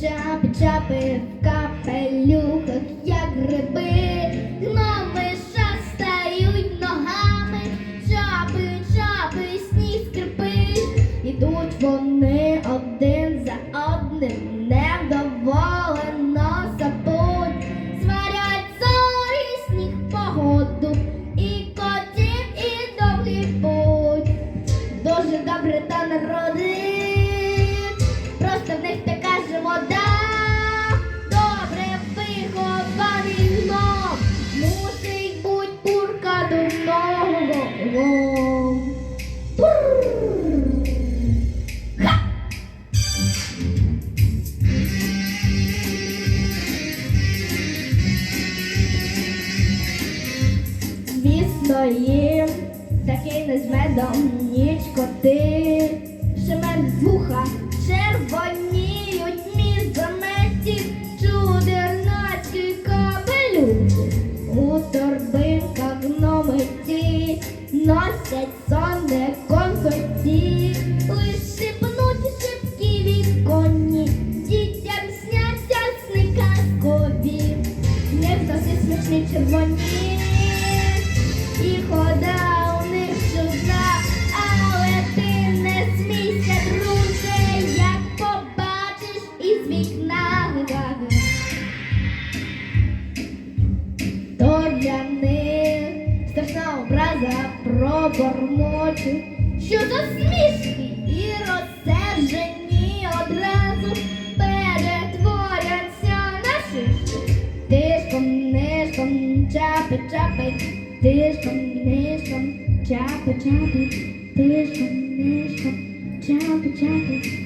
Чапи-чапи в капелюхах, як гриби, гноми шастають ногами, чапи-чапи, сніг скрипить, ідуть вони один за одним, невдоволено сапуть, Сварять зорі сніг погоду, і котів, і довгий путь. Дуже добре та народи, просто в них своїм, такий не з медом нічко ти. Шемен з вуха червоніють між заметів чудернацький капелюх. У торбинках номерці носять сонне конфетті. Лиш шипнуть шибкі віконні, дітям сняться сни казкові. Не хтось смішні червоні, вікна. Страшна образа пробормочу, що за смішки і розсержені одразу перетворяться на. Тишком, нишком, чапи, чапи, тишком, нишком, чапи, чапи, тишком, нишком, чапи, чапи.